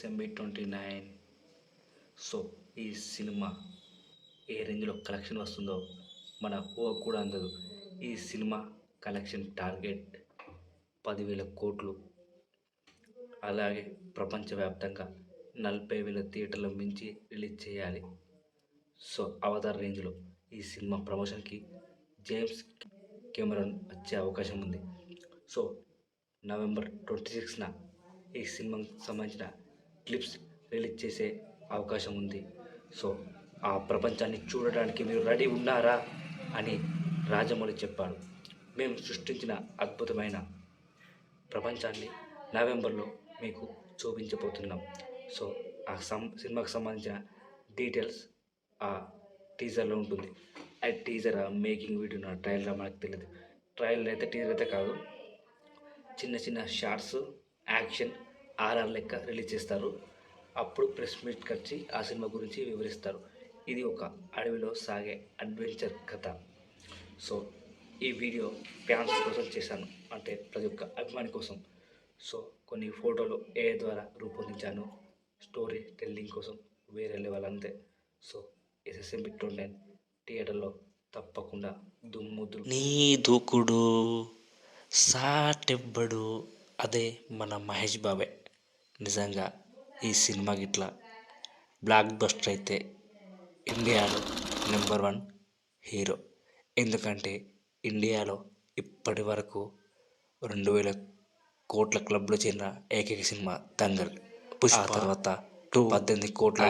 SMB twenty nine so ఈ cinema ఏ రేంజ్లో కలెక్షన్ వస్తుందో మన ఊహ కూడా అందదు. ఈ సినిమా కలెక్షన్ టార్గెట్ పదివేల కోట్లు. అలాగే ప్రపంచవ్యాప్తంగా నలభై వేల థియేటర్లు మించి రిలీజ్ చేయాలి. సో అవతార్ రేంజ్లో ఈ సినిమా ప్రమోషన్కి జేమ్స్ కెమెరాన్ వచ్చే అవకాశం ఉంది. సో నవంబర్ ట్వంటీ సిక్స్న ఈ సినిమాకి సంబంధించిన క్లిప్స్ రిలీజ్ చేసే అవకాశం ఉంది. సో ఆ ప్రపంచాన్ని చూడడానికి మీరు రెడీ ఉన్నారా అని రాజమౌళి చెప్పాడు. మేము సృష్టించిన అద్భుతమైన ప్రపంచాన్ని నవంబర్లో మీకు చూపించబోతున్నాం. సో ఆ సం సినిమాకి సంబంధించిన డీటెయిల్స్ ఆ టీజర్లో ఉంటుంది. ఆ టీజర్ మేకింగ్ వీడియో ట్రైలర్ మనకు తెలియదు ట్రైలర్ అయితే టీజర్ అయితే కాదు. చిన్న చిన్న షార్ట్స్ యాక్షన్ ఆర్ఆర్ లెక్క రిలీజ్ చేస్తారు. అప్పుడు ప్రెస్ మీట్ వచ్చి ఆ సినిమా గురించి వివరిస్తారు. ఇది ఒక అడవిలో సాగే అడ్వెంచర్ కథ. సో ఈ వీడియో ఫ్యాన్స్ కోసం చేశాను. అంటే ప్రతి ఒక్క అభిమాని కోసం. సో కొన్ని ఫోటోలు ఏ ద్వారా రూపొందించాను. స్టోరీ టెల్లింగ్ కోసం వేరే లెవెల్ అంతే. సో ఎస్ఎస్ఎం ట్వంటీ నైన్ థియేటర్లో తప్పకుండా దుమ్ము నీ దూకుడు సాటెబ్బడు అదే మన మహేష్ బాబే. నిజంగా ఈ సినిమా గిట్లా బ్లాక్ బస్టర్ అయితే ఇండియాలో నెంబర్ వన్ హీరో. ఎందుకంటే ఇండియాలో ఇప్పటి వరకు రెండు వేల కోట్ల క్లబ్లో చేరిన ఏకైక సినిమా దంగల్ పుష్ప తర్వాత టూ పద్దెనిమిది కోట్ల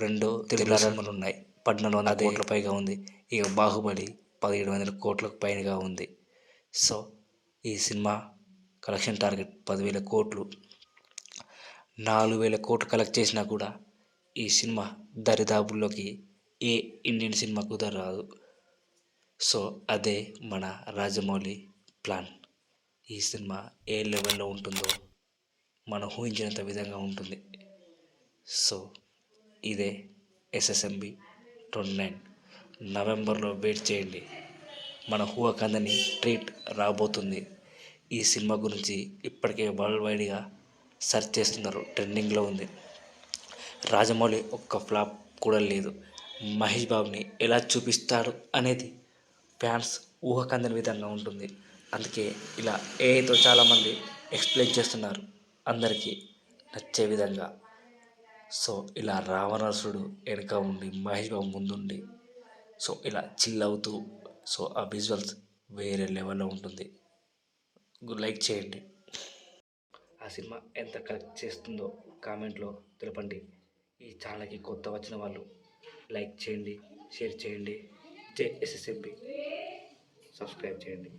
రెండు తెలుగు సినిమాలు ఉన్నాయి పద్నాలుగు వందల కోట్ల పైగా ఉంది. ఇక బాహుబలి పదిహేడు వందల కోట్లకు పైనగా ఉంది. సో ఈ సినిమా కలెక్షన్ టార్గెట్ పదివేల కోట్లు. నాలుగు వేల కోట్లు కలెక్ట్ చేసినా కూడా ఈ సినిమా దరిదాపుల్లోకి ఏ ఇండియన్ సినిమా కుదరరాదు. సో అదే మన రాజమౌళి ప్లాన్ ఈ సినిమా ఏ లెవెల్లో ఉంటుందో మనం ఊహించినంత విధంగా ఉంటుంది. సో ఇదే ఎస్ఎస్ఎంబి ట్వంటీ నైన్ నవంబర్లో వెయిట్ చేయండి. మన హూవకందని ట్రీట్ రాబోతుంది. ఈ సినిమా గురించి ఇప్పటికే వరల్డ్ వైడ్గా సెర్చ్ చేస్తున్నారు. ట్రెండింగ్లో ఉంది. రాజమౌళి ఒక్క ఫ్లాప్ కూడా లేదు. మహేష్ బాబుని ఎలా చూపిస్తాడు అనేది ఫ్యాన్స్ ఊహకందని విధంగా ఉంటుంది. అందుకే ఇలా ఏతో చాలామంది ఎక్స్ప్లెయిన్ చేస్తున్నారు. అందరికీ నచ్చే విధంగా. సో ఇలా రావణాసుడు వెనుక ఉండి మహేష్ బాబు ముందుండి సో ఇలా చిల్ అవుతూ సో ఆ విజువల్స్ వేరే లెవెల్లో ఉంటుంది. లైక్ చేయండి. ఆ సినిమా ఎంత కలెక్ట్ చేస్తుందో కామెంట్లో తెలపండి. ఈ ఛానల్కి కొత్త వచ్చిన వాళ్ళు లైక్ చేయండి షేర్ చేయండి. జేఎస్ఎస్ఎంపీ సబ్స్క్రైబ్ చేయండి.